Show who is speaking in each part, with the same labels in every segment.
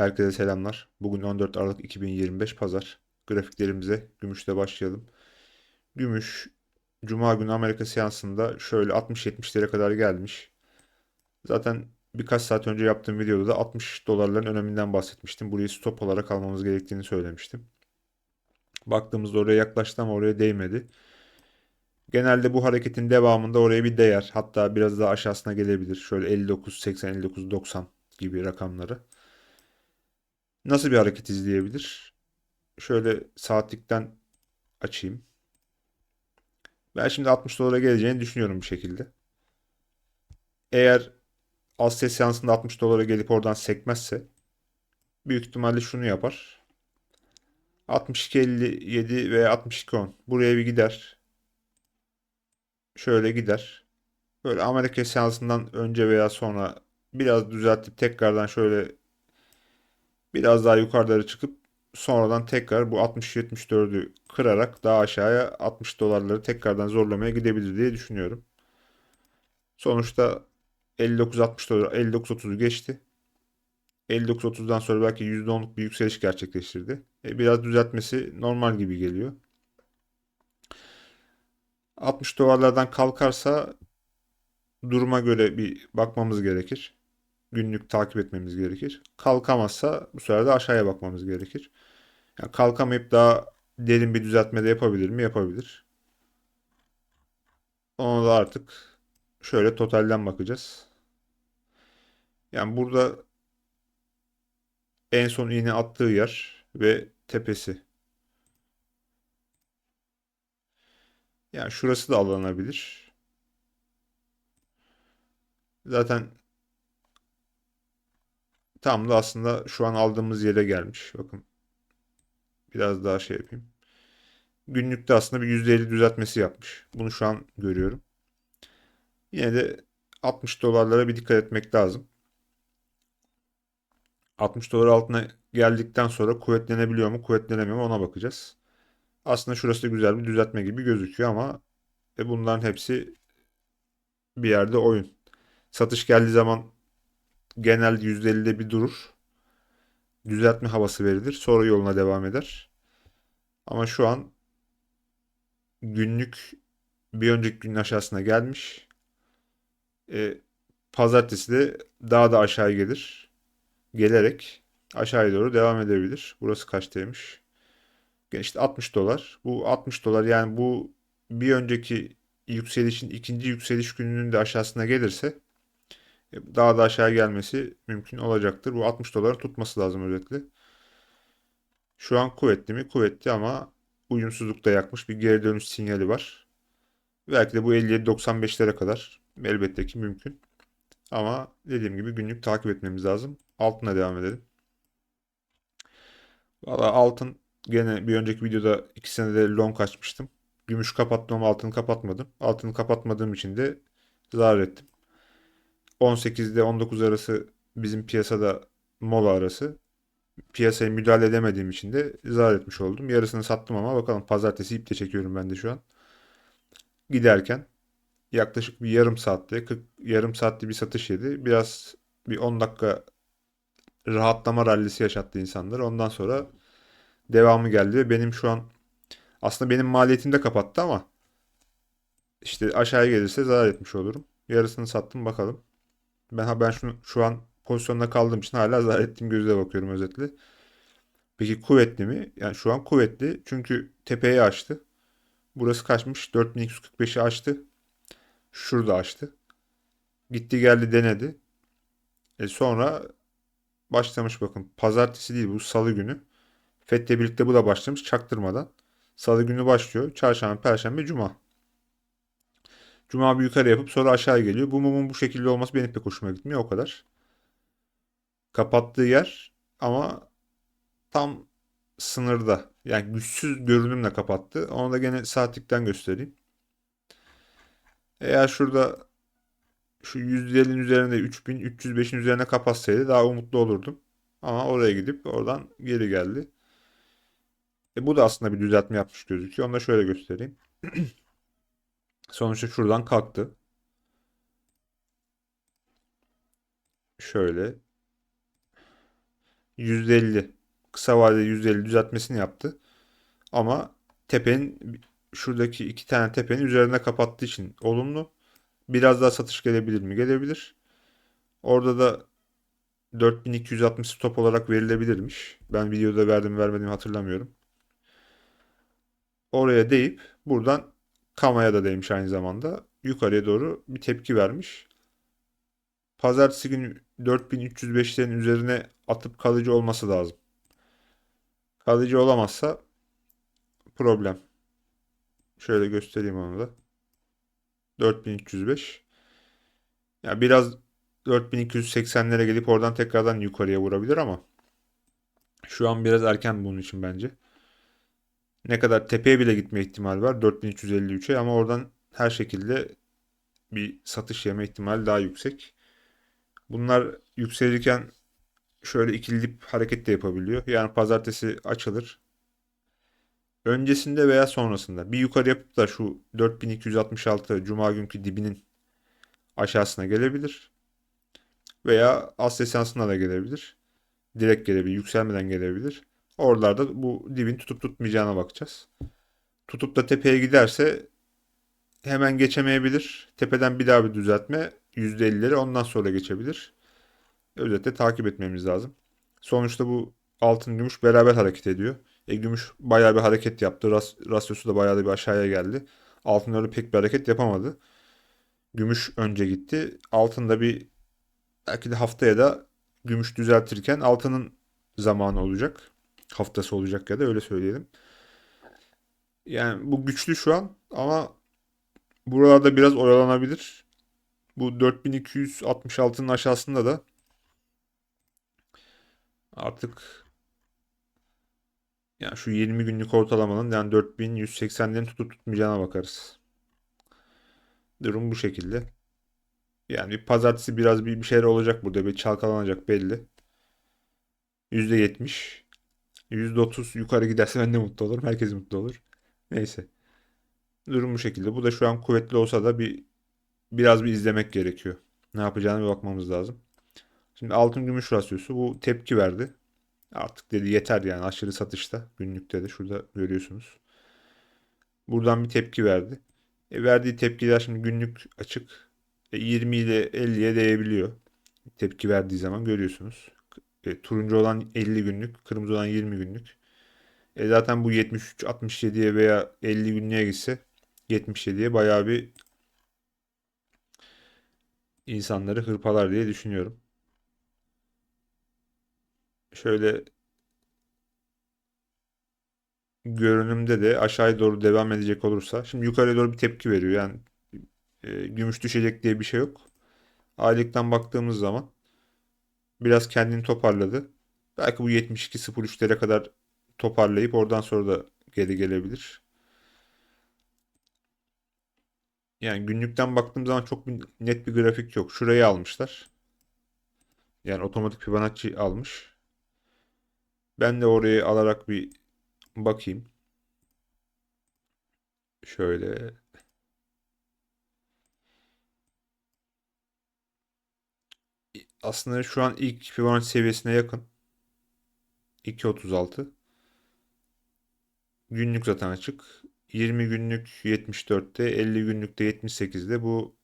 Speaker 1: Herkese selamlar. Bugün 14 Aralık 2025 Pazar. Grafiklerimize gümüşle başlayalım. Gümüş Cuma günü Amerika seansında şöyle 60-70'lere kadar gelmiş. Zaten birkaç saat önce yaptığım videoda da 60 dolarların öneminden bahsetmiştim. Burayı stop olarak almamız gerektiğini söylemiştim. Baktığımızda oraya yaklaştı ama oraya değmedi. Genelde bu hareketin devamında oraya bir değer. Hatta biraz daha aşağısına gelebilir. Şöyle 59, 80, 59, 90 gibi rakamları. Nasıl bir hareket izleyebilir? Şöyle saatlikten açayım. Ben şimdi 60 dolara geleceğini düşünüyorum bir şekilde. Eğer ses seansında 60 dolara gelip oradan sekmezse büyük ihtimalle şunu yapar. 62.57 veya 62.10 buraya bir gider. Şöyle gider. Böyle Amerika seansından önce veya sonra biraz düzeltip tekrardan şöyle biraz daha yukarılara çıkıp sonradan tekrar bu 60-74'ü kırarak daha aşağıya 60 dolarları tekrardan zorlamaya gidebilir diye düşünüyorum. Sonuçta 59-60 dolar 59-30'u geçti. 59-30'dan sonra belki %10'luk bir yükseliş gerçekleştirdi. E, biraz düzeltmesi normal gibi geliyor. 60 dolarlardan kalkarsa duruma göre bir bakmamız gerekir. Günlük takip etmemiz gerekir. Kalkamazsa bu sefer de aşağıya bakmamız gerekir. Yani kalkamayıp daha derin bir düzeltme de yapabilir mi? Yapabilir. Onu da artık şöyle totalden bakacağız. Yani burada en son iğne attığı yer ve tepesi. Yani şurası da alınabilir. Zaten tam da aslında şu an aldığımız yere gelmiş. Bakın biraz daha şey yapayım. Günlükte aslında bir %50 düzeltmesi yapmış. Bunu şu an görüyorum. Yine de 60 dolarlara bir dikkat etmek lazım. 60 dolar altına geldikten sonra kuvvetlenebiliyor mu, kuvvetlenemiyor mu ona bakacağız. Aslında şurası da güzel bir düzeltme gibi gözüküyor ama e bunların hepsi bir yerde oyun. Satış geldiği zaman genelde %50'de bir durur. Düzeltme havası verilir. Sonra yoluna devam eder. Ama şu an günlük bir önceki günün aşağısına gelmiş. E, pazartesi de daha da aşağı gelir. Gelerek aşağıya doğru devam edebilir. Burası kaçtaymış? İşte 60 dolar. Bu 60 dolar yani bu bir önceki yükselişin ikinci yükseliş gününün de aşağısına gelirse daha da aşağı gelmesi mümkün olacaktır. Bu 60 doları tutması lazım özellikle. Şu an kuvvetli mi? Kuvvetli ama uyumsuzlukta yakmış bir geri dönüş sinyali var. Belki de bu 57-95'lere kadar elbette ki mümkün. Ama dediğim gibi günlük takip etmemiz lazım. Altına devam edelim. Valla altın gene bir önceki videoda 2 senede long açmıştım. Gümüş kapattım ama altını kapatmadım. Altını kapatmadığım için de zarar ettim. 18'de 19 arası bizim piyasada mola arası. Piyasaya müdahale edemediğim için de zarar etmiş oldum. Yarısını sattım ama bakalım pazartesi iple çekiyorum ben de şu an. Giderken yaklaşık bir yarım saatte 40 yarım saatte bir satış yedi. Biraz bir 10 dakika rahatlama rallisi yaşattı insanlar. Ondan sonra devamı geldi benim şu an aslında benim maliyetim de kapattı ama işte aşağıya gelirse zarar etmiş olurum. Yarısını sattım bakalım. Ben ha ben şunu şu an pozisyonda kaldığım için hala zarar ettiğim gözle bakıyorum özetle. Peki kuvvetli mi? Yani şu an kuvvetli. Çünkü tepeyi açtı. Burası kaçmış? 4245'i açtı. Şurada açtı. Gitti geldi denedi. E sonra başlamış bakın. Pazartesi değil bu salı günü. FED'le birlikte bu da başlamış çaktırmadan. Salı günü başlıyor. Çarşamba, Perşembe, Cuma. Cuma bir yukarı yapıp sonra aşağı geliyor. Bu mumun bu şekilde olması benim pek hoşuma gitmiyor o kadar. Kapattığı yer ama tam sınırda. Yani güçsüz görünümle kapattı. Onu da gene saatlikten göstereyim. Eğer şurada şu %50'nin üzerinde 3305'in üzerine kapatsaydı daha umutlu olurdum. Ama oraya gidip oradan geri geldi. E bu da aslında bir düzeltme yapmış gözüküyor. Onu da şöyle göstereyim. Sonuçta şuradan kalktı. Şöyle. %50 kısa vadede %50 düzeltmesini yaptı. Ama tepenin şuradaki iki tane tepenin üzerine kapattığı için olumlu. Biraz daha satış gelebilir mi? Gelebilir. Orada da 4260 stop olarak verilebilirmiş. Ben videoda verdim vermediğimi hatırlamıyorum. Oraya deyip buradan Kama'ya da değmiş aynı zamanda. Yukarıya doğru bir tepki vermiş. Pazartesi günü 4305'lerin üzerine atıp kalıcı olması lazım. Kalıcı olamazsa problem. Şöyle göstereyim onu da. 4305. Ya biraz 4280'lere gelip oradan tekrardan yukarıya vurabilir ama şu an biraz erken bunun için bence. Ne kadar tepeye bile gitme ihtimali var 4353'e ama oradan her şekilde bir satış yeme ihtimali daha yüksek. Bunlar yükselirken şöyle ikili dip hareket de yapabiliyor. Yani pazartesi açılır. Öncesinde veya sonrasında bir yukarı yapıp da şu 4266 cuma günkü dibinin aşağısına gelebilir. Veya as esansına da gelebilir. Direkt gelebilir, yükselmeden gelebilir. Oralarda bu dibin tutup tutmayacağına bakacağız. Tutup da tepeye giderse hemen geçemeyebilir. Tepeden bir daha bir düzeltme %50'leri ondan sonra geçebilir. Özetle takip etmemiz lazım. Sonuçta bu altın gümüş beraber hareket ediyor. E, gümüş bayağı bir hareket yaptı. Ras, rasyosu da bayağı da bir aşağıya geldi. Altın öyle pek bir hareket yapamadı. Gümüş önce gitti. Altın da bir belki de haftaya da gümüş düzeltirken altının zamanı olacak. Haftası olacak ya da öyle söyleyelim. Yani bu güçlü şu an ama buralarda biraz oyalanabilir. Bu 4266'nın aşağısında da artık yani şu 20 günlük ortalamanın yani 4180'lerin tutup tutmayacağına bakarız. Durum bu şekilde. Yani bir pazartesi biraz bir, bir şeyler olacak burada. Bir çalkalanacak belli. %70. %30 yukarı giderse ben de mutlu olurum. Herkes mutlu olur. Neyse. Durum bu şekilde. Bu da şu an kuvvetli olsa da bir biraz bir izlemek gerekiyor. Ne yapacağını bir bakmamız lazım. Şimdi altın gümüş rasyosu bu tepki verdi. Artık dedi yeter yani aşırı satışta günlükte de şurada görüyorsunuz. Buradan bir tepki verdi. E, verdiği tepkiler şimdi günlük açık e, 20 ile 50'ye değebiliyor. Tepki verdiği zaman görüyorsunuz. E, turuncu olan 50 günlük, kırmızı olan 20 günlük. E, zaten bu 73-67'ye veya 50 günlüğe gitse 77'ye bayağı bir insanları hırpalar diye düşünüyorum. Şöyle görünümde de aşağıya doğru devam edecek olursa şimdi yukarıya doğru bir tepki veriyor. Yani e, gümüş düşecek diye bir şey yok. Aylıktan baktığımız zaman biraz kendini toparladı. Belki bu 72.03'lere kadar toparlayıp oradan sonra da geri gelebilir. Yani günlükten baktığım zaman çok bir, net bir grafik yok. Şurayı almışlar. Yani otomatik Fibonacci almış. Ben de orayı alarak bir bakayım. Şöyle aslında şu an ilk Fibonacci seviyesine yakın. 2.36. Günlük zaten açık. 20 günlük 74'te, 50 günlükte 78'de. Bu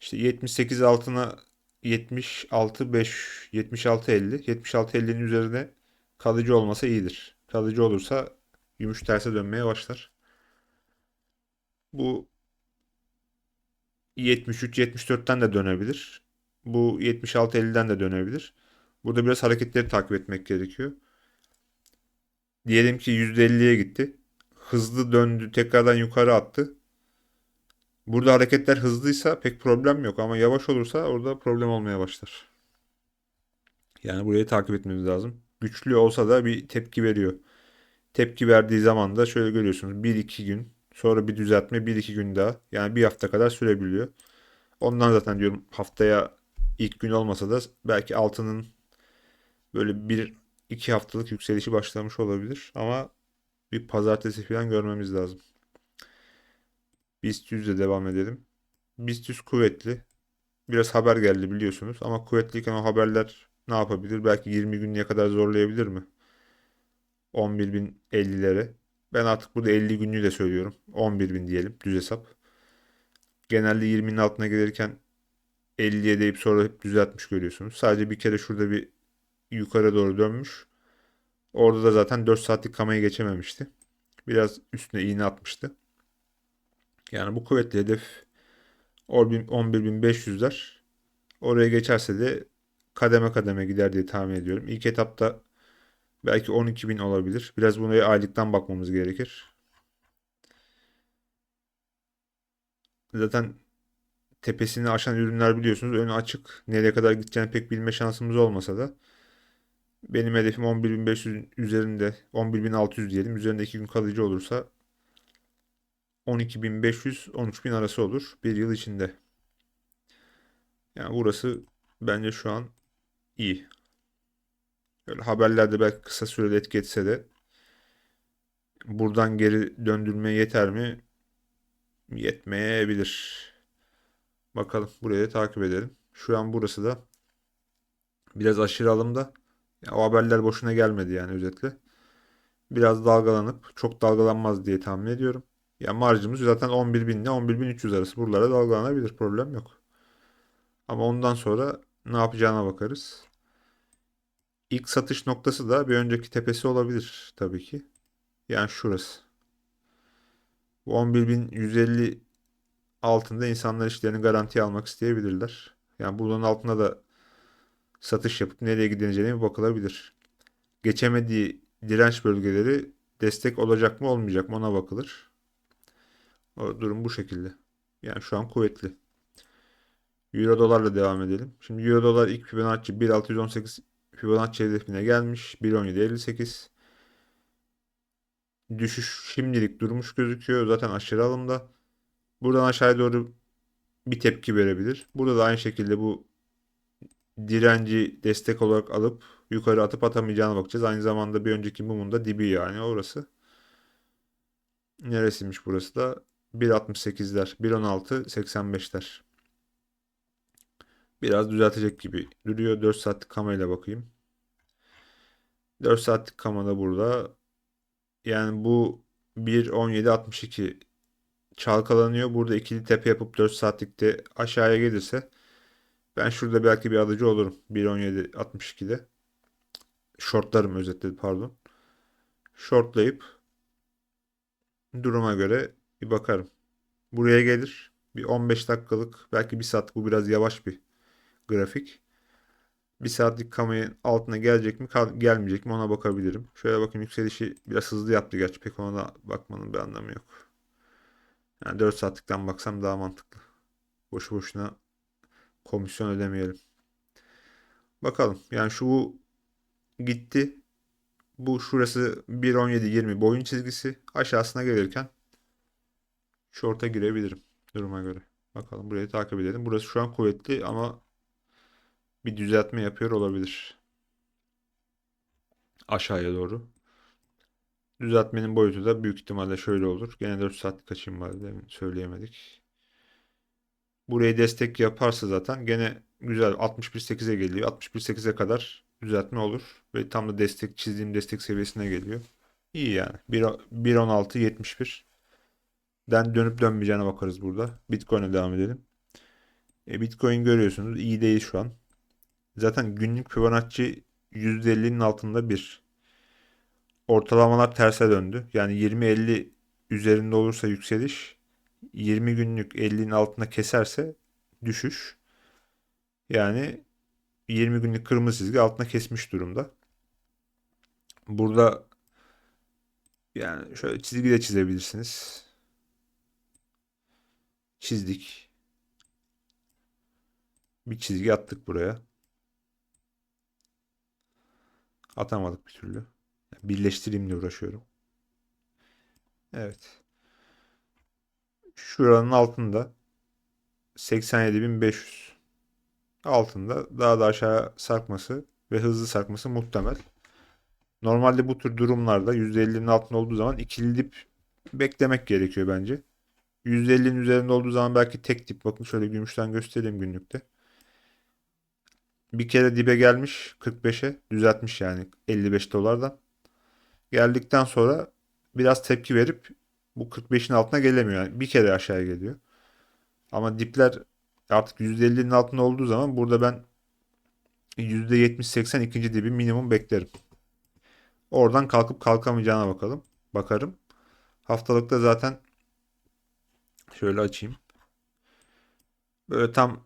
Speaker 1: işte 78 altına 76 5 76 50. 76 50'nin üzerine kalıcı olmasa iyidir. Kalıcı olursa gümüş terse dönmeye başlar. Bu 73 74'ten de dönebilir. Bu 76-50'den de dönebilir. Burada biraz hareketleri takip etmek gerekiyor. Diyelim ki %50'ye gitti. Hızlı döndü, tekrardan yukarı attı. Burada hareketler hızlıysa pek problem yok ama yavaş olursa orada problem olmaya başlar. Yani burayı takip etmemiz lazım. Güçlü olsa da bir tepki veriyor. Tepki verdiği zaman da şöyle görüyorsunuz 1-2 gün sonra bir düzeltme 1-2 gün daha yani bir hafta kadar sürebiliyor. Ondan zaten diyorum haftaya ilk gün olmasa da belki altının böyle bir iki haftalık yükselişi başlamış olabilir ama bir pazartesi falan görmemiz lazım. BIST 100 devam edelim. BIST 100 kuvvetli. Biraz haber geldi biliyorsunuz ama kuvvetliyken o haberler ne yapabilir? Belki 20 günlüğe kadar zorlayabilir mi? 11.050'lere. Ben artık burada 50 günlüğü de söylüyorum. 11.000 diyelim düz hesap. Genelde 20'nin altına gelirken 50'ye deyip sonra hep düzeltmiş görüyorsunuz. Sadece bir kere şurada bir yukarı doğru dönmüş. Orada da zaten 4 saatlik kamayı geçememişti. Biraz üstüne iğne atmıştı. Yani bu kuvvetli hedef 11.500'ler. Oraya geçerse de kademe kademe gider diye tahmin ediyorum. İlk etapta belki 12.000 olabilir. Biraz buna aylıktan bakmamız gerekir. Zaten tepesini aşan ürünler biliyorsunuz önü açık. Nereye kadar gideceğini pek bilme şansımız olmasa da benim hedefim 11.500 üzerinde 11.600 diyelim. Üzerinde 2 gün kalıcı olursa 12.500-13.000 arası olur bir yıl içinde. Yani burası bence şu an iyi. Böyle haberlerde belki kısa sürede etki etse de buradan geri döndürmeye yeter mi? Yetmeyebilir. Bakalım burayı takip edelim. Şu an burası da biraz aşırı alımda. Ya, o haberler boşuna gelmedi yani özetle. Biraz dalgalanıp çok dalgalanmaz diye tahmin ediyorum. Ya marjımız zaten 11.000 ile 11.300 arası. Buralara dalgalanabilir. Problem yok. Ama ondan sonra ne yapacağına bakarız. İlk satış noktası da bir önceki tepesi olabilir tabii ki. Yani şurası. Bu 11.150 altında insanlar işlerini garantiye almak isteyebilirler. Yani bunun altında da satış yapıp nereye gidileceğine bir bakılabilir. Geçemediği direnç bölgeleri destek olacak mı olmayacak mı ona bakılır. O durum bu şekilde. Yani şu an kuvvetli. Euro dolarla devam edelim. Şimdi Euro dolar ilk Fibonacci 1.618 Fibonacci hedefine gelmiş. 1.1758 Düşüş şimdilik durmuş gözüküyor. Zaten aşırı alımda. Buradan aşağıya doğru bir tepki verebilir. Burada da aynı şekilde bu direnci destek olarak alıp yukarı atıp atamayacağına bakacağız. Aynı zamanda bir önceki mumun da dibi yani orası. Neresiymiş burası da? 1.68'ler, 1.16, Biraz düzeltecek gibi duruyor. 4 saatlik kamerayla bakayım. 4 saatlik kamera burada. Yani bu 1.17.62 çalkalanıyor. Burada ikili tepe yapıp 4 saatlikte aşağıya gelirse ben şurada belki bir alıcı olurum. 1.17.62'de. Shortlarım özetledi pardon. Shortlayıp duruma göre bir bakarım. Buraya gelir. Bir 15 dakikalık belki bir saatlik bu biraz yavaş bir grafik. Bir saatlik kameranın altına gelecek mi gelmeyecek mi ona bakabilirim. Şöyle bakın yükselişi biraz hızlı yaptı gerçi pek ona da bakmanın bir anlamı yok. Yani 4 saatlikten baksam daha mantıklı. Boşu boşuna komisyon ödemeyelim. Bakalım. Yani şu gitti. Bu şurası 1.17-20 boyun çizgisi. Aşağısına gelirken short'a girebilirim duruma göre. Bakalım burayı takip edelim. Burası şu an kuvvetli ama bir düzeltme yapıyor olabilir. Aşağıya doğru. Düzeltmenin boyutu da büyük ihtimalle şöyle olur. Gene 4 saatlik açayım var demin söyleyemedik. Burayı destek yaparsa zaten gene güzel 61.8'e geliyor. 61.8'e kadar düzeltme olur. Ve tam da destek çizdiğim destek seviyesine geliyor. İyi yani. 1.16.71 den dönüp dönmeyeceğine bakarız burada. Bitcoin'e devam edelim. E, Bitcoin görüyorsunuz iyi değil şu an. Zaten günlük Fibonacci %50'nin altında bir. Ortalamalar terse döndü. Yani 20-50 üzerinde olursa yükseliş 20 günlük 50'nin altına keserse düşüş. Yani 20 günlük kırmızı çizgi altına kesmiş durumda. Burada yani şöyle çizgi de çizebilirsiniz. Çizdik. Bir çizgi attık buraya. Atamadık bir türlü. Birleştireyim diye uğraşıyorum. Evet. Şuranın altında 87.500 altında daha da aşağı sarkması ve hızlı sarkması muhtemel. Normalde bu tür durumlarda %50'nin altında olduğu zaman ikili dip beklemek gerekiyor bence. %50'nin üzerinde olduğu zaman belki tek dip bakın şöyle gümüşten göstereyim günlükte. bir kere dibe gelmiş 45'e düzeltmiş yani 55 dolardan. Geldikten sonra biraz tepki verip bu 45'in altına gelemiyor. Yani bir kere aşağıya geliyor. Ama dipler artık %50'nin altında olduğu zaman burada ben %70-80 ikinci dibi minimum beklerim. Oradan kalkıp kalkamayacağına bakalım. Bakarım. Haftalıkta zaten şöyle açayım. Böyle tam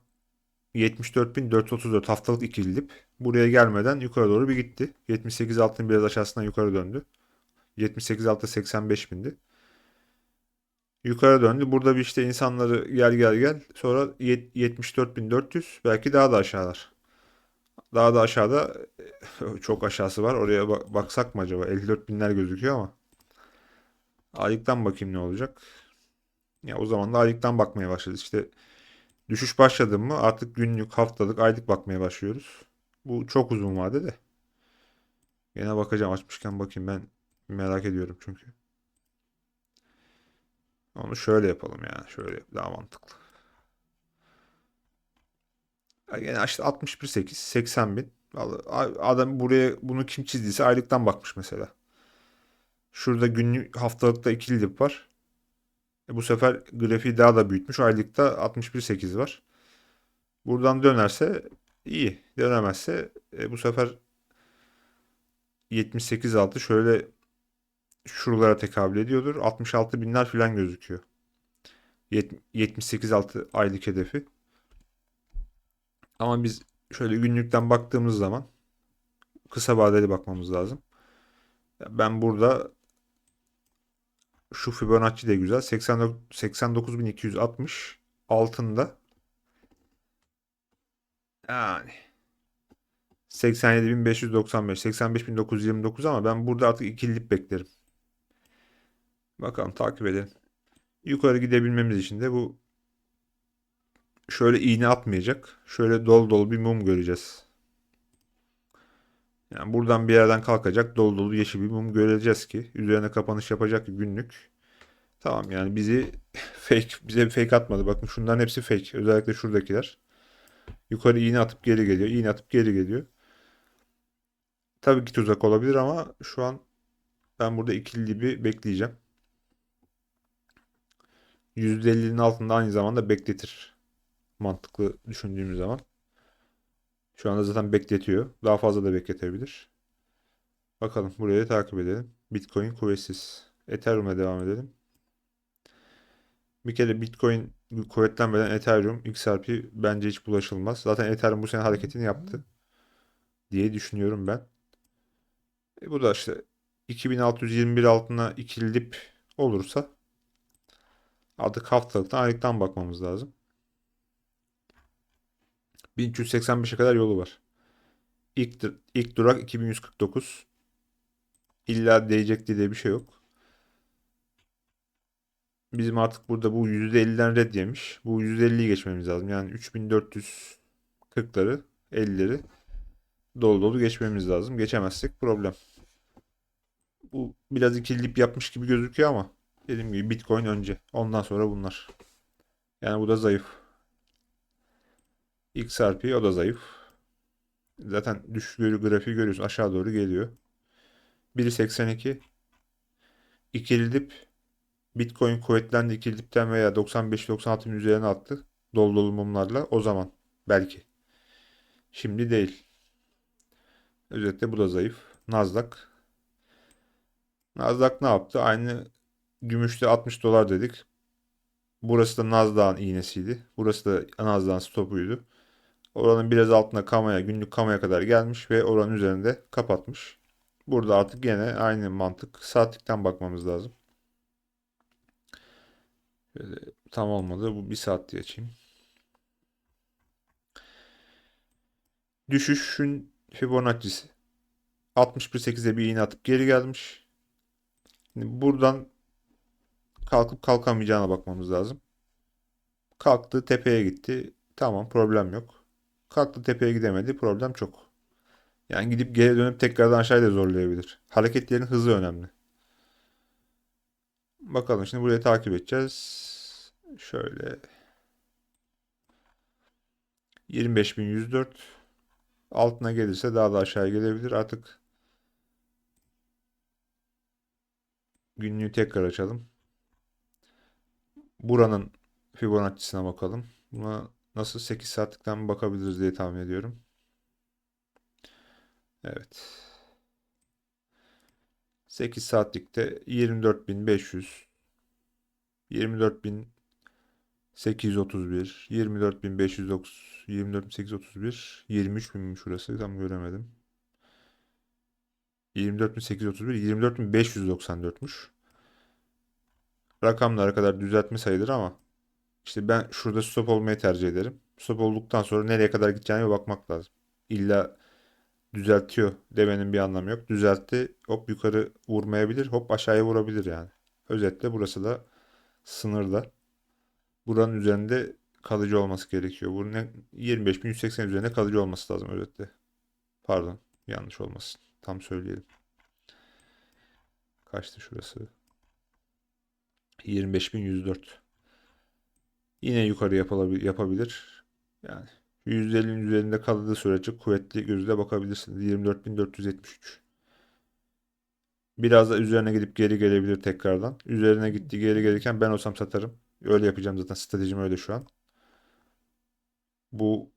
Speaker 1: 74.434 haftalık ikili dip. Buraya gelmeden yukarı doğru bir gitti. 78 altın biraz aşağısından yukarı döndü. 78 altı 85 bindi. Yukarı döndü. Burada bir işte insanları gel gel gel. Sonra 74.400 belki daha da aşağılar. Daha da aşağıda çok aşağısı var. Oraya baksak mı acaba? 54 binler gözüküyor ama. Aylıktan bakayım ne olacak. Ya o zaman da aylıktan bakmaya başladık. İşte düşüş başladı mı artık günlük, haftalık, aylık bakmaya başlıyoruz. Bu çok uzun vadede. Yine bakacağım açmışken bakayım ben merak ediyorum çünkü. Onu şöyle yapalım yani. Şöyle daha mantıklı. Yani işte 61.8 80 bin. Adam buraya bunu kim çizdiyse aylıktan bakmış mesela. Şurada günlük haftalıkta ikili dip var. E bu sefer grafiği daha da büyütmüş. Aylıkta 61.8 var. Buradan dönerse iyi. Dönemezse e bu sefer 78.6 şöyle şuralara tekabül ediyordur. 66 binler falan gözüküyor. 78.6 aylık hedefi. Ama biz şöyle günlükten baktığımız zaman kısa vadeli bakmamız lazım. Ben burada şu Fibonacci de güzel. 89.260 altında yani 87.595 85.929 ama ben burada artık ikili beklerim. Bakalım takip edelim. Yukarı gidebilmemiz için de bu şöyle iğne atmayacak. Şöyle dolu dolu bir mum göreceğiz. Yani buradan bir yerden kalkacak dolu dolu yeşil bir mum göreceğiz ki üzerine kapanış yapacak günlük. Tamam yani bizi fake bize bir fake atmadı. Bakın şunların hepsi fake. Özellikle şuradakiler. Yukarı iğne atıp geri geliyor. İğne atıp geri geliyor. Tabii ki tuzak olabilir ama şu an ben burada ikili gibi bekleyeceğim. %50'nin altında aynı zamanda bekletir. Mantıklı düşündüğümüz zaman. Şu anda zaten bekletiyor. Daha fazla da bekletebilir. Bakalım burayı takip edelim. Bitcoin kuvvetsiz. Ethereum'a devam edelim. Bir kere Bitcoin kuvvetlenmeden Ethereum, XRP bence hiç bulaşılmaz. Zaten Ethereum bu sene hareketini yaptı diye düşünüyorum ben. E bu da işte 2621 altına ikili dip olursa artık haftalıktan aylıktan bakmamız lazım. 1385'e kadar yolu var. İlk, ilk durak 2149. İlla değecek diye bir şey yok. Bizim artık burada bu %50'den red yemiş. Bu %50'yi geçmemiz lazım. Yani 3440'ları 50'leri dolu dolu geçmemiz lazım. Geçemezsek problem. Bu biraz ikili yapmış gibi gözüküyor ama dediğim gibi Bitcoin önce. Ondan sonra bunlar. Yani bu da zayıf. XRP o da zayıf. Zaten düşüş grafiği görüyorsun. Aşağı doğru geliyor. 1.82 ikili dip Bitcoin kuvvetlendi ikili dipten veya 95-96'ın üzerine attı. Dolu dolu mumlarla. O zaman belki. Şimdi değil. Özetle bu da zayıf. Nasdaq. Nasdaq ne yaptı? Aynı gümüşte 60 dolar dedik. Burası da Nasdaq'ın iğnesiydi. Burası da Nasdaq'ın stopuydu. Oranın biraz altına kamaya, günlük kamaya kadar gelmiş ve oranın üzerinde kapatmış. Burada artık yine aynı mantık. Saatlikten bakmamız lazım. Şöyle, tam olmadı. Bu bir saat diye açayım. Düşüşün Fibonacci'si 61.8'e bir iğne atıp geri gelmiş. Şimdi buradan kalkıp kalkamayacağına bakmamız lazım. Kalktı tepeye gitti. Tamam problem yok. Kalktı tepeye gidemedi. Problem çok. Yani gidip geri dönüp tekrardan aşağıya da zorlayabilir. Hareketlerin hızı önemli. Bakalım şimdi burayı takip edeceğiz. Şöyle 25.104 Altına gelirse daha da aşağı gelebilir. Artık günlüğü tekrar açalım. Buranın Fibonacci'sine bakalım. Buna nasıl 8 saatlikten bakabiliriz diye tahmin ediyorum. Evet. 8 saatlikte 24.500 24.831 24.509 24.831 23.000 şurası tam göremedim. 24.831 24.594'müş. Rakamlara kadar düzeltme sayılır ama işte ben şurada stop olmayı tercih ederim. Stop olduktan sonra nereye kadar gideceğine bakmak lazım. İlla düzeltiyor demenin bir anlamı yok. Düzeltti hop yukarı vurmayabilir hop aşağıya vurabilir yani. Özetle burası da sınırda. Buranın üzerinde kalıcı olması gerekiyor. Bunun 25.180 üzerinde kalıcı olması lazım özetle. Pardon yanlış olmasın. Tam söyleyelim. Kaçtı şurası? 25.104. Yine yukarı yapabilir. Yani %50'nin üzerinde kaldığı sürece kuvvetli gözle bakabilirsiniz. 24.473. Biraz da üzerine gidip geri gelebilir tekrardan. Üzerine gitti geri gelirken ben olsam satarım. Öyle yapacağım zaten. Stratejim öyle şu an. Bu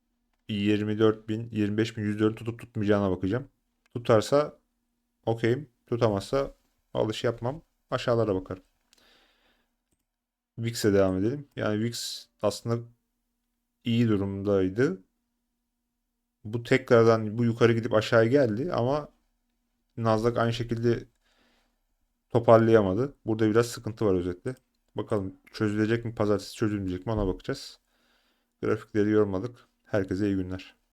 Speaker 1: 24.000, 25.104'ü tutup tutmayacağına bakacağım. Tutarsa okeyim. Tutamazsa alış yapmam. Aşağılara bakarım. VIX'e devam edelim. Yani VIX aslında iyi durumdaydı. Bu tekrardan bu yukarı gidip aşağı geldi ama Nasdaq aynı şekilde toparlayamadı. Burada biraz sıkıntı var özetle. Bakalım çözülecek mi pazartesi çözülmeyecek mi ona bakacağız. Grafikleri yormadık. Herkese iyi günler.